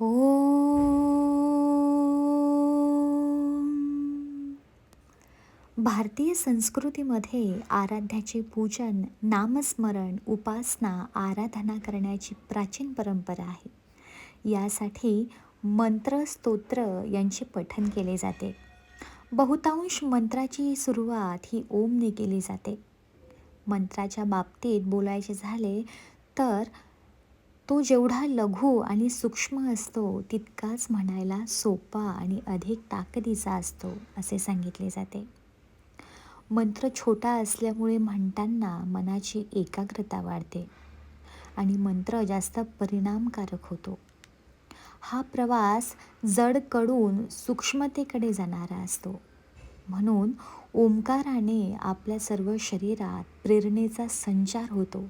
ओम. भारतीय संस्कृतीमध्ये आराध्याचे पूजन नामस्मरण उपासना आराधना करण्याची प्राचीन परंपरा आहे. यासाठी मंत्र स्तोत्र यांचे पठन केले जाते. बहुतांश मंत्राची सुरुवात ही ओमने केली जाते. मंत्राच्या बाबतीत बोलायचे झाले तर तो जेवढा लघु आणि सूक्ष्म असतो तितकाच म्हणायला सोपा आणि अधिक ताकदीचा असतो असे सांगितले जाते. मंत्र छोटा असल्यामुळे म्हणताना मनाची एकाग्रता वाढते आणि मंत्र जास्त परिणामकारक होतो. हा प्रवास जडकडून सूक्ष्मतेकडे जाणारा असतो. म्हणून ओंकाराने आपल्या सर्व शरीरात प्रेरणेचा संचार होतो.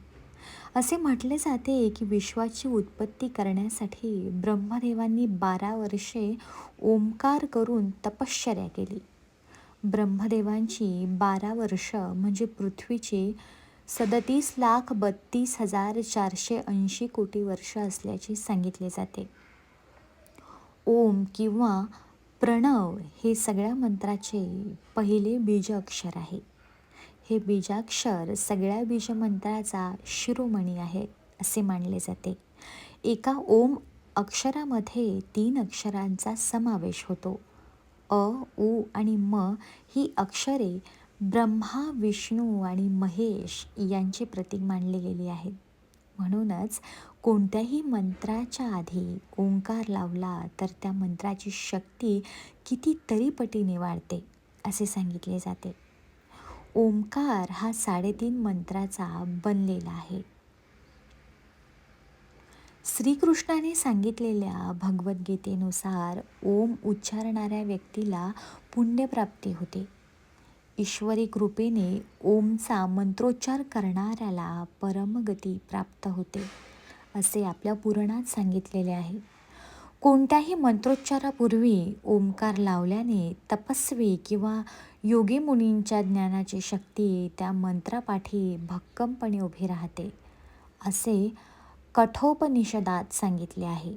असे म्हटले जाते की विश्वाची उत्पत्ती करण्यासाठी ब्रह्मदेवांनी बारा वर्षे ओंकार करून तपश्चर्या केली. ब्रह्मदेवांची बारा वर्ष म्हणजे पृथ्वीची सदतीस लाख बत्तीस हजार चारशे ऐंशी कोटी वर्ष असल्याचे सांगितले जाते. ओम किंवा प्रणव हे सगळ्या मंत्राचे पहिले बीज अक्षर आहे. हे बीजाक्षर सगळ्या बीजमंत्राचा शिरोमणी आहे असे मानले जाते. एका ओम अक्षरामध्ये तीन अक्षरांचा समावेश होतो. अ उ आणि म ही अक्षरे ब्रह्मा विष्णू आणि महेश यांचे प्रतीक मानले गेले आहेत म्हणूनच कोणत्याही मंत्राच्या आधी ओंकार लावला तर त्या मंत्राची शक्ती कितीतरी पटीने वाढते असे सांगितले जाते. ओंकार हा साडेतीन मंत्राचा बनलेला आहे. श्रीकृष्णाने सांगितलेल्या भगवद्गीतेनुसार ओम उच्चारणाऱ्या व्यक्तीला पुण्यप्राप्ती होते. ईश्वरी कृपेने ओमचा मंत्रोच्चार करणाऱ्याला परमगती प्राप्त होते असे आपल्या पुराणात सांगितलेले आहे. कोणत्याही मंत्रोच्चारापूर्वी ओंकार लावल्याने तपस्वी किंवा योगी मुनींच्या ज्ञानाची शक्ती त्या मंत्रापाठी भक्कमपणे उभी राहते असे कठोपनिषदात सांगितले आहे.